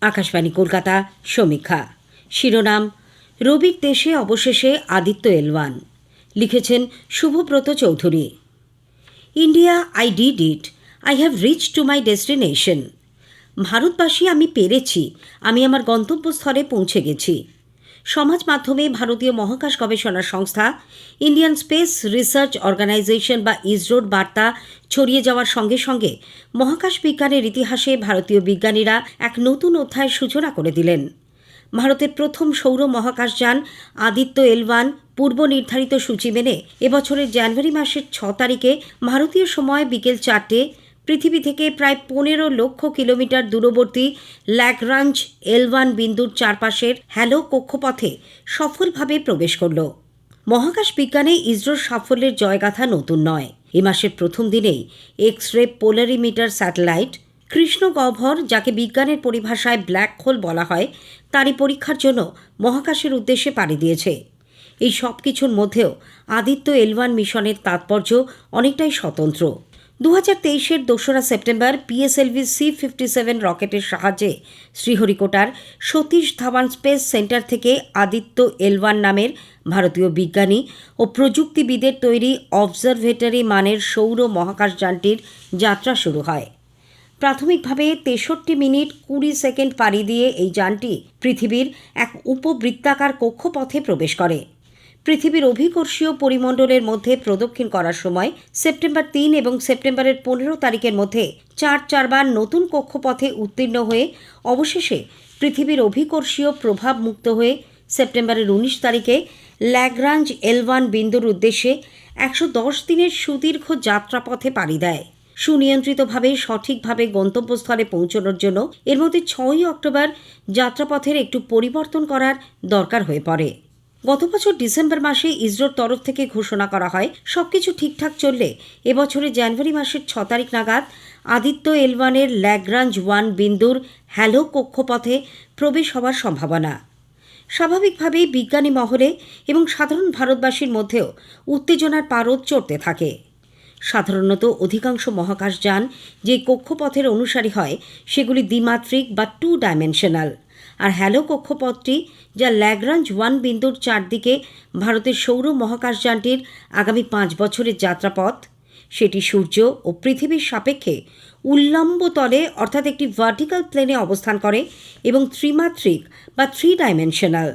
আকাশবাণী কলকাতা, সমীক্ষা। শিরোনাম, রবির দেশে অবশেষে আদিত্য এলওয়ান। লিখেছেন Subhabrata Chowdhury. India I did it I have reach to my destination ভারতবাসী, আমি পেরেছি। আমি আমার গন্তব্যস্থলে পৌঁছে গেছি। সমাজ মাধ্যমে ভারতীয় মহাকাশ গবেষণা সংস্থা ইন্ডিয়ান স্পেস রিসার্চ অর্গানাইজেশন বা ইসরোর বার্তা ছড়িয়ে যাওয়ার সঙ্গে সঙ্গে মহাকাশ বিজ্ঞানের ইতিহাসে ভারতীয় বিজ্ঞানীরা এক নতুন অধ্যায়ের সূচনা করে দিলেন। ভারতের প্রথম সৌর মহাকাশযান আদিত্য এলওয়ান পূর্ব নির্ধারিত সূচি মেনে এবছরের জানুয়ারি মাসের ছ তারিখে ভারতীয় সময় বিকেল চারটে পৃথিবী থেকে প্রায় পনেরো লক্ষ কিলোমিটার দূরবর্তী ল্যাগরাঞ্জ এলওয়ান বিন্দুর চারপাশের হ্যালো কক্ষপথে সফলভাবে প্রবেশ করল। মহাকাশ বিজ্ঞানে ইসরোর সাফল্যের জয়গাথা নতুন নয়। এ মাসের প্রথম দিনেই X ray polarimeter satellite, Krishna গহ্বর, যাকে বিজ্ঞানের পরিভাষায় ব্ল্যাক হোল বলা হয়, তারই পরীক্ষার জন্য মহাকাশের উদ্দেশ্যে পাড়ি দিয়েছে। এই সব কিছুর মধ্যেও আদিত্য এলওয়ান মিশনের তাৎপর্য অনেকটাই স্বতন্ত্র। দু হাজার তেইশের দোসরা September PSLV C fifty seven রকেটের সাহায্যে শ্রীহরিকোটার সতীশ ধাওয়ান স্পেস সেন্টার থেকে আদিত্য এলওয়ান নামের ভারতীয় বিজ্ঞানী ও প্রযুক্তিবিদের তৈরি অবজারভেটরি মানের সৌর মহাকাশযানটির যাত্রা শুরু হয়। প্রাথমিকভাবে তেষট্টি মিনিট কুড়ি সেকেন্ড পাড়ি দিয়ে এই যানটি পৃথিবীর এক উপবৃত্তাকার কক্ষপথে প্রবেশ করে। পৃথিবীর অভিকর্ষীয় পরিমণ্ডলের মধ্যে প্রদক্ষিণ করার সময় সেপ্টেম্বর তিন এবং সেপ্টেম্বরের পনেরো তারিখের মধ্যে চার চারবার নতুন কক্ষপথে উত্তীর্ণ হয়ে অবশেষে পৃথিবীর অভিকর্ষীয় প্রভাব মুক্ত হয়ে সেপ্টেম্বরের উনিশ তারিখে ল্যাগ্রাঞ্জ এলওয়ান বিন্দুর উদ্দেশ্যে একশো দশ দিনের সুদীর্ঘ যাত্রাপথে পাড়ি দেয়। সুনিয়ন্ত্রিতভাবে, সঠিকভাবে গন্তব্যস্থলে পৌঁছানোর জন্য এর মধ্যে ছয়ই অক্টোবর যাত্রাপথের একটু পরিবর্তন করার দরকার হয়ে পড়ে। গত বছর ডিসেম্বর মাসে ইসরোর তরফ থেকে ঘোষণা করা হয়, সবকিছু ঠিকঠাক চললে এবছরের জানুয়ারি মাসের ছ তারিখ নাগাদ আদিত্য এলওয়ানের ল্যাগ্রাঞ্জ ওয়ান বিন্দুর হ্যালো কক্ষপথে প্রবেশ হওয়ার সম্ভাবনা। স্বাভাবিকভাবেই বিজ্ঞানী মহলে এবং সাধারণ ভারতবাসীর মধ্যেও উত্তেজনার পারদ চড়তে থাকে। সাধারণত অধিকাংশ মহাকাশযান যে কক্ষপথের অনুসারী হয়, সেগুলি দ্বিমাত্রিক বা টু ডাইমেনশনাল। আর হ্যালো কক্ষপথটি, যা ল্যাগ্রাঞ্জ ওয়ান বিন্দুর চারদিকে ভারতের সৌর মহাকাশযানটির আগামী পাঁচ বছরের যাত্রাপথ। সেটি সূর্য ও পৃথিবীর সাপেক্ষে উল্লম্ব তলে, অর্থাৎ একটি ভার্টিক্যাল প্লেনে অবস্থান করে এবং ত্রিমাত্রিক বা থ্রি ডাইমেনশনাল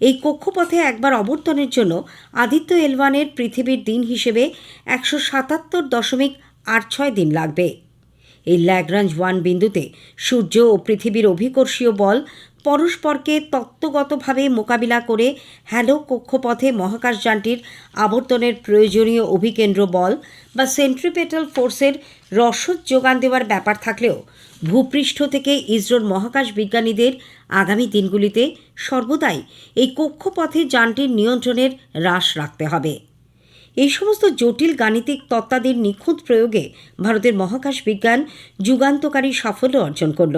এই কক্ষপথে একবার অবর্তনের জন্য আদিত্য এলওয়ানের পৃথিবীর দিন হিসেবে একশো সাতাত্তর দশমিক আট ছয় দিন লাগবে। এই ল্যাগ্রাঞ্জ ওয়ান বিন্দুতে সূর্য ও পৃথিবীর অভিকর্ষীয় বল পরস্পরকে তত্ত্বগতভাবে মোকাবিলা করে হ্যালো কক্ষপথে মহাকাশযানটির আবর্তনের প্রয়োজনীয় অভিকেন্দ্র বল বা সেন্ট্রিপেটাল ফোর্সের রসদ যোগান দেওয়ার ব্যাপার থাকলেও ভূপৃষ্ঠ থেকে ইসরোর মহাকাশ বিজ্ঞানীদের আগামী দিনগুলিতে সর্বদাই এই কক্ষপথে যানটির নিয়ন্ত্রণের হ্রাস রাখতে হবে। এই সমস্ত জটিল গাণিতিক তত্ত্বাদির নিখুঁত প্রয়োগে ভারতের মহাকাশ বিজ্ঞান যুগান্তকারী সাফল্য অর্জন করল।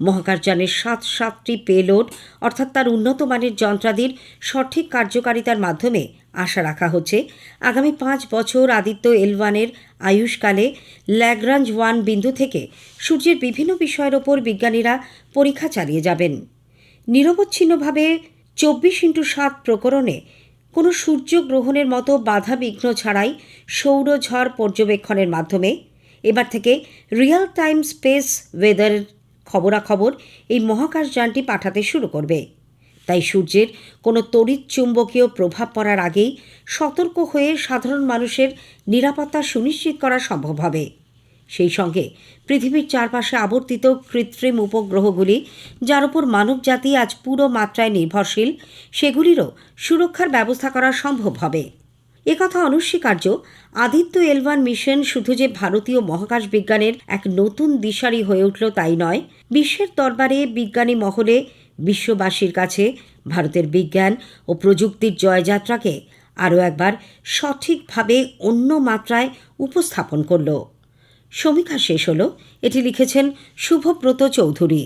মহাকাশযানের সাত সাতটি পেলোড, অর্থাৎ তার উন্নত মানের যন্ত্রাদির সঠিক কার্যকারিতার মাধ্যমে আশা রাখা হচ্ছে। আগামী পাঁচ বছর আদিত্য এলওয়ানের আয়ুষ্কালে ল্যাগ্রাঞ্জ ওয়ান বিন্দু থেকে সূর্যের বিভিন্ন বিষয়ের ওপর বিজ্ঞানীরা পরীক্ষা চালিয়ে যাবেন। নিরবচ্ছিন্নভাবে চব্বিশ ইন্টু সাত প্রকরণে কোনো সূর্যগ্রহণের মতো বাধা বিঘ্ন ছাড়াই সৌরঝড় পর্যবেক্ষণের মাধ্যমে। এবার থেকে রিয়েল টাইম স্পেস ওয়েদার খবরাখবর এই মহাকাশযানটি পাঠাতে শুরু করবে। তাই সূর্যের কোনো তড়িৎ চুম্বকীয় প্রভাব পড়ার আগেই সতর্ক হয়ে সাধারণ মানুষের নিরাপত্তা সুনিশ্চিত করা সম্ভব হবে। সেই সঙ্গে পৃথিবীর চারপাশে আবর্তিত কৃত্রিম উপগ্রহগুলি, যার উপর মানবজাতি আজ পুরো মাত্রায় নির্ভরশীল, সেগুলিরও সুরক্ষার ব্যবস্থা করা সম্ভব হবে। একথা অনস্বীকার্য। আদিত্য এলওয়ান মিশন শুধু যে ভারতীয় মহাকাশ বিজ্ঞানের এক নতুন দিশারি হয়ে উঠল তাই নয়, বিশ্বের দরবারে বিজ্ঞানী মহলে বিশ্ববাসীর কাছে ভারতের বিজ্ঞান ও প্রযুক্তির জয়যাত্রাকে আরও একবার সঠিকভাবে অন্য মাত্রায় উপস্থাপন করল। সমীক্ষা শেষ হলো, এটি লিখেছেন শুভব্রত চৌধুরী।